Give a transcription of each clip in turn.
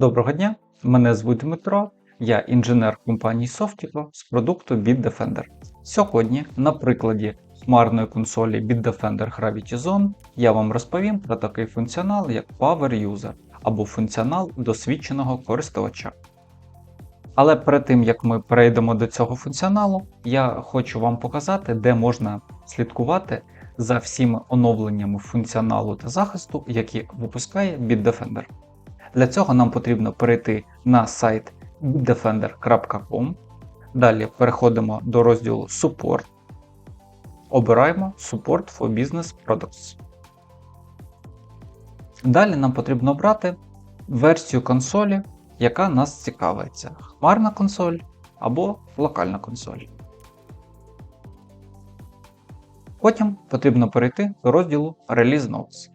Доброго дня, мене звуть Дмитро, я інженер компанії Softico з продукту Bitdefender. Сьогодні, на прикладі хмарної консолі Bitdefender Gravity Zone, я вам розповім про такий функціонал, як Power User або функціонал досвідченого користувача. Але перед тим як ми перейдемо до цього функціоналу, я хочу вам показати, де можна слідкувати за всіми оновленнями функціоналу та захисту, які випускає Bitdefender. Для цього нам потрібно перейти на сайт bitdefender.com. Далі переходимо до розділу Support. Обираємо Support for Business Products. Далі нам потрібно обрати версію консолі, яка нас цікавиться: хмарна консоль або локальна консоль. Потім потрібно перейти до розділу Release Notes.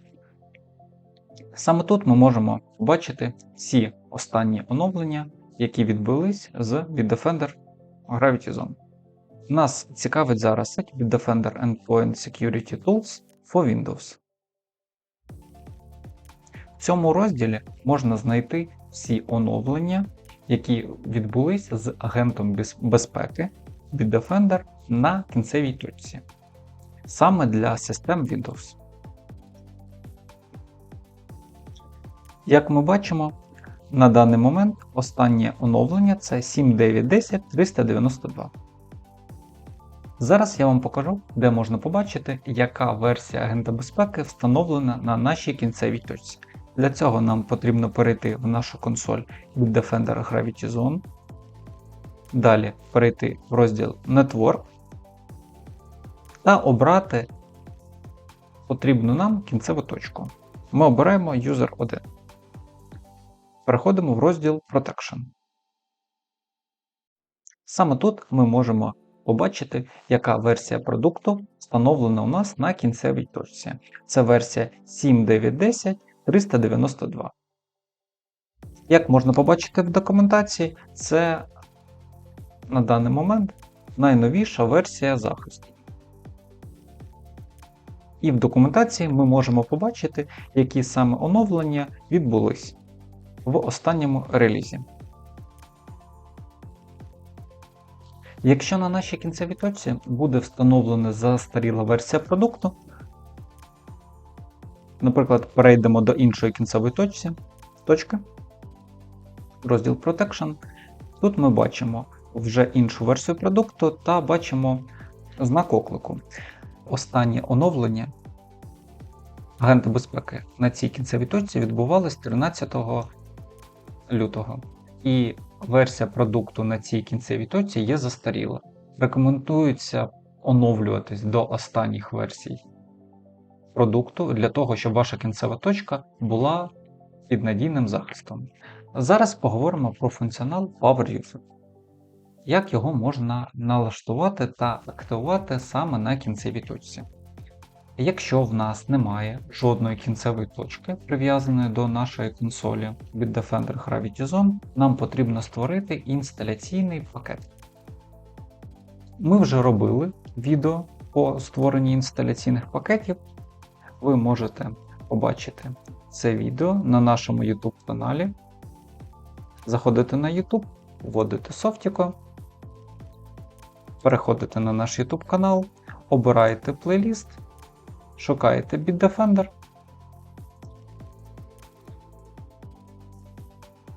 Саме тут ми можемо побачити всі останні оновлення, які відбулись з Bitdefender Gravity Zone. Нас цікавить зараз сайт Bitdefender Endpoint Security Tools for Windows. В цьому розділі можна знайти всі оновлення, які відбулись з агентом безпеки Bitdefender на кінцевій точці, саме для систем Windows. Як ми бачимо, на даний момент останнє оновлення це 7.9.10.392. Зараз я вам покажу, де можна побачити, яка версія агента безпеки встановлена на нашій кінцевій точці. Для цього нам потрібно перейти в нашу консоль від Defender Gravity Zone. Далі перейти в розділ Network та обрати потрібну нам кінцеву точку. Ми обираємо User 1. Переходимо в розділ Protection. Саме тут ми можемо побачити, яка версія продукту встановлена у нас на кінцевій точці. Це версія 7.9.10.392. Як можна побачити в документації, це на даний момент найновіша версія захисту. І в документації ми можемо побачити, які саме оновлення відбулись в останньому релізі. Якщо на нашій кінцевій точці буде встановлена застаріла версія продукту, наприклад, перейдемо до іншої кінцевої точці, точки, розділ Protection, тут ми бачимо вже іншу версію продукту та бачимо знак оклику. Останнє оновлення агента безпеки на цій кінцевій точці відбувалось 13 лютого. І версія продукту на цій кінцевій точці є застаріла. Рекомендується оновлюватись до останніх версій продукту для того, щоб ваша кінцева точка була під надійним захистом. Зараз поговоримо про функціонал Power User. Як його можна налаштувати та активувати саме на кінцевій точці. Якщо в нас немає жодної кінцевої точки, прив'язаної до нашої консолі від Defender Gravity Zone, нам потрібно створити інсталяційний пакет. Ми вже робили відео по створенні інсталяційних пакетів. Ви можете побачити це відео на нашому YouTube каналі. Заходите на YouTube, вводите Softico, переходите на наш YouTube канал, обираєте плейліст шукаєте Bitdefender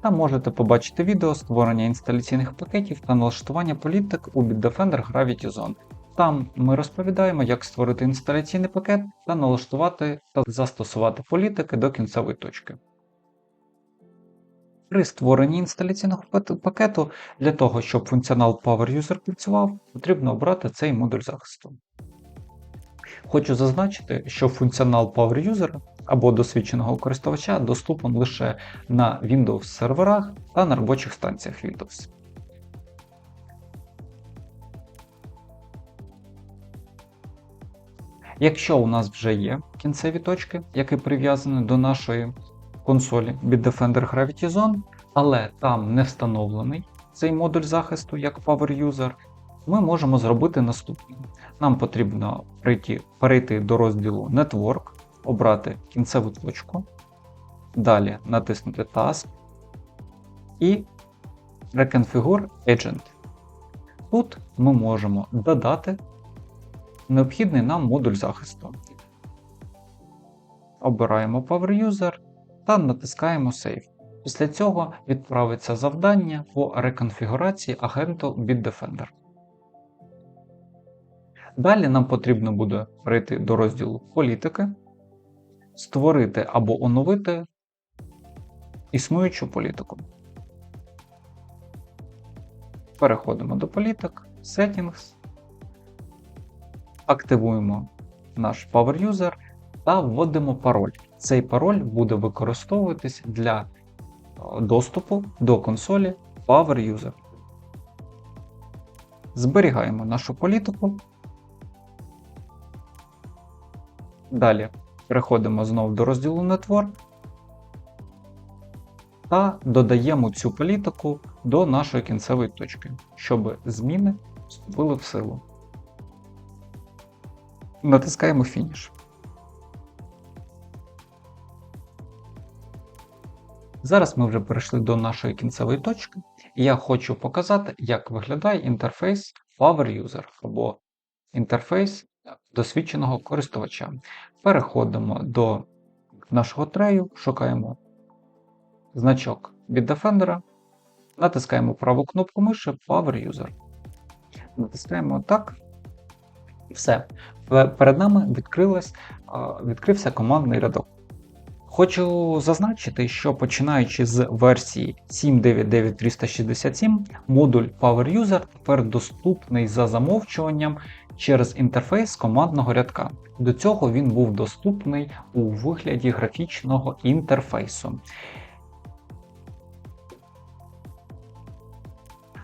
та можете побачити відео створення інсталяційних пакетів та налаштування політик у Bitdefender Gravity Zone. Там ми розповідаємо, як створити інсталяційний пакет та налаштувати та застосувати політики до кінцевої точки. При створенні інсталяційного пакету для того, щоб функціонал Power User працював, потрібно обрати цей модуль захисту. Хочу зазначити, що функціонал Power User або досвідченого користувача доступен лише на Windows серверах та на робочих станціях Windows. Якщо у нас вже є кінцеві точки, які прив'язані до нашої консолі Bitdefender Gravity Zone, але там не встановлений цей модуль захисту як Power User, ми можемо зробити наступне. Нам потрібно прийти, перейти до розділу Network, обрати кінцеву точку, далі натиснути Task, і Reconfigure Agent. Тут ми можемо додати необхідний нам модуль захисту. Обираємо Power User та натискаємо Save. Після цього відправиться завдання по реконфігурації агенту Bitdefender. Далі нам потрібно буде перейти до розділу Політики, створити або оновити існуючу політику. Переходимо до політик, Settings, активуємо наш Power User та вводимо пароль. Цей пароль буде використовуватись для е, доступу до консолі Power User. Зберігаємо нашу політику. Далі переходимо знову до розділу Network та додаємо цю політику до нашої кінцевої точки, щоб зміни вступили в силу. Натискаємо Finish. Зараз ми вже перейшли до нашої кінцевої точки, і я хочу показати, як виглядає інтерфейс Power User або інтерфейс досвідченого користувача. Переходимо до нашого трею, шукаємо значок від Defender, натискаємо праву кнопку миші Power User. Натискаємо так. І все. Перед нами відкрилась, відкрився командний рядок. Хочу зазначити, що починаючи з версії 7.9.9.367, модуль Power User тепер доступний за замовчуванням через інтерфейс командного рядка. До цього він був доступний у вигляді графічного інтерфейсу.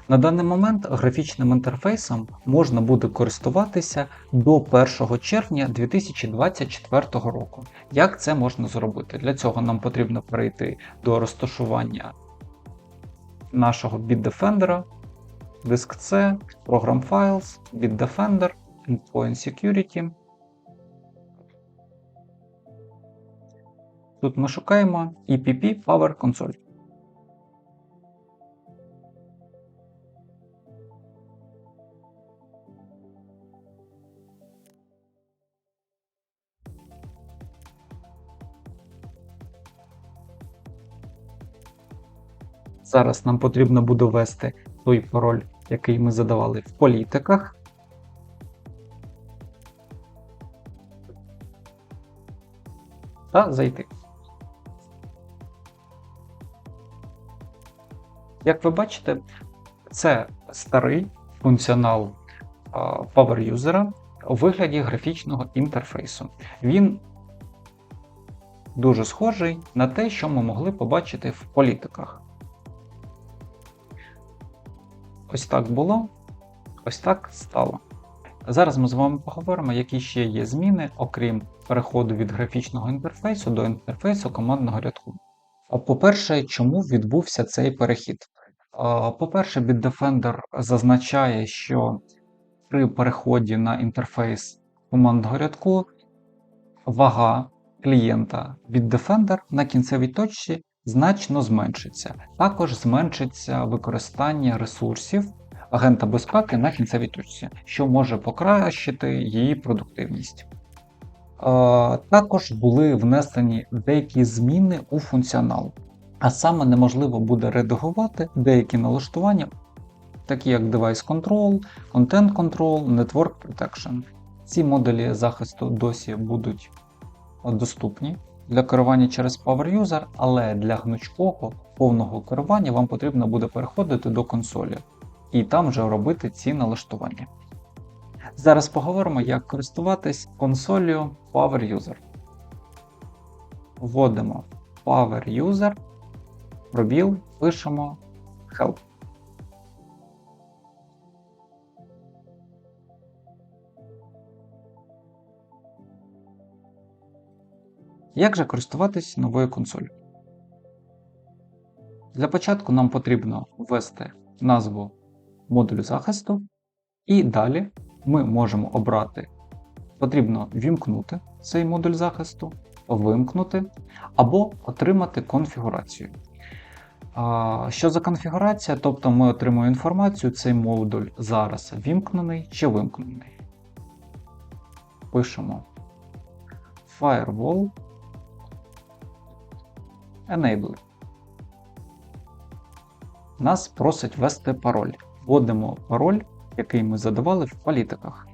На даний момент графічним інтерфейсом можна буде користуватися до 1 червня 2024 року. Як це можна зробити? Для цього нам потрібно перейти до розташування нашого Bitdefender, диск C, Program Files, Bitdefender, Endpoint Security. Тут ми шукаємо EPP Power Console. Зараз нам потрібно буде ввести той пароль, який ми задавали в політиках. Та зайти. Як ви бачите, це старий функціонал Power User у вигляді графічного інтерфейсу. Він дуже схожий на те, що ми могли побачити в політиках. Ось так було, ось так стало. Зараз ми з вами поговоримо, які ще є зміни, окрім переходу від графічного інтерфейсу до інтерфейсу командного рядку. По-перше, чому відбувся цей перехід? По-перше, Bitdefender зазначає, що при переході на інтерфейс командного рядку вага клієнта Bitdefender на кінцевій точці значно зменшиться. Також зменшиться використання ресурсів агента безпеки на кінцевій точці, що може покращити її продуктивність. Також були внесені деякі зміни у функціонал, а саме неможливо буде редагувати деякі налаштування, такі як Device Control, Content Control, Network Protection. Ці модулі захисту досі будуть доступні для керування через Power User, але для гнучкого повного керування вам потрібно буде переходити до консолі і там вже робити ці налаштування. Зараз поговоримо, як користуватись консолью Power User. Вводимо Power User, пробіл, пишемо Help. Як же користуватись новою консолью? Для початку нам потрібно ввести назву модулю захисту, і далі ми можемо обрати, потрібно вімкнути цей модуль захисту, вимкнути або отримати конфігурацію. Що за конфігурація? Тобто ми отримуємо інформацію, цей модуль зараз вімкнений чи вимкнений. Пишемо Firewall Enable. Нас просить ввести пароль. Вводимо пароль, який ми задавали в політиках.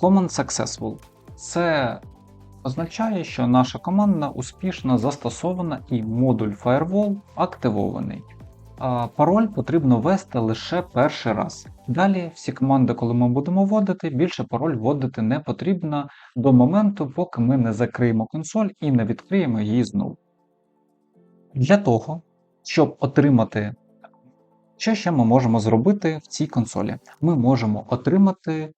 Command Successful. Це означає, що наша команда успішно застосована і модуль Firewall активований. А пароль потрібно ввести лише перший раз. Далі всі команди, коли ми будемо вводити, більше пароль вводити не потрібно до моменту, поки ми не закриємо консоль і не відкриємо її знову. Для того, щоб отримати, що ще ми можемо зробити в цій консолі? Ми можемо отримати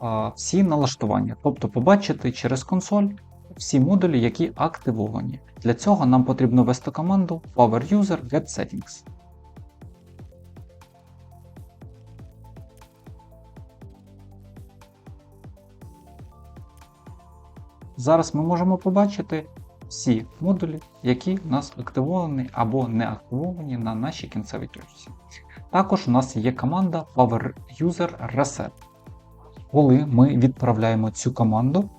а, всі налаштування, тобто побачити через консоль всі модулі, які активовані. Для цього нам потрібно ввести команду PowerUser Get Settings. Зараз ми можемо побачити всі модулі, які у нас активовані або не активовані на нашій кінцевій точці. Також у нас є команда PowerUser Reset. Коли ми відправляємо цю команду,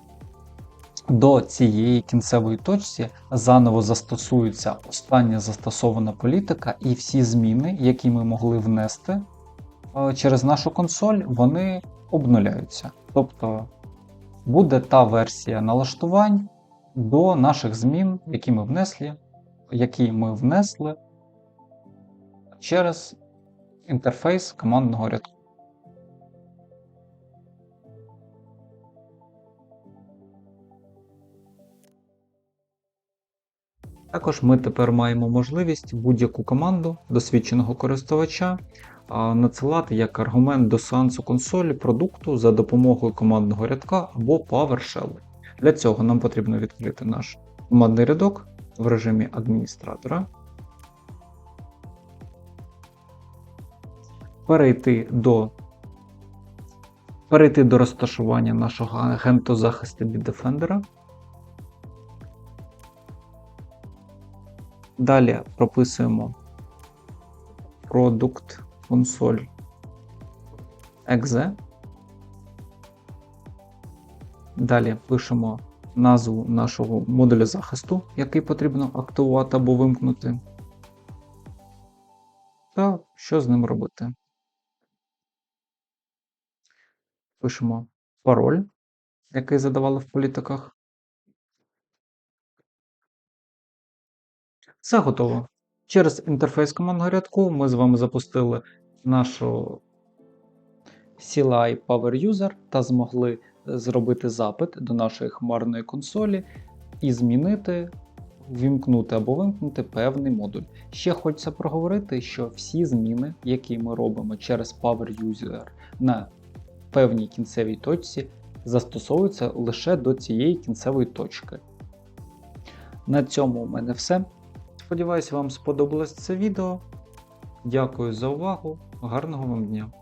до цієї кінцевої точці заново застосується остання застосована політика, і всі зміни, які ми могли внести е, через нашу консоль, вони обнуляються. Тобто буде та версія налаштувань до наших змін, які ми внесли, які ми внесли через інтерфейс командного рядку. Також ми тепер маємо можливість будь-яку команду досвідченого користувача надсилати як аргумент до сеансу консолі продукту за допомогою командного рядка або PowerShell. Для цього нам потрібно відкрити наш командний рядок в режимі адміністратора, перейти до перейти до розташування нашого агенту захисту від Defender. Далі прописуємо продукт консоль. Далі пишемо назву нашого модуля захисту, який потрібно активувати або вимкнути. Та що з ним робити. Пишемо пароль, який задавали в політиках. Все готово. Через інтерфейс командного рядку ми з вами запустили нашу CLI Power User та змогли зробити запит до нашої хмарної консолі і змінити, вімкнути або вимкнути певний модуль. Ще хочеться проговорити, що всі зміни, які ми робимо через Power User на певній кінцевій точці, застосовуються лише до цієї кінцевої точки. На цьому у мене все. Сподіваюсь, вам сподобалось це відео. Дякую за увагу. Гарного вам дня!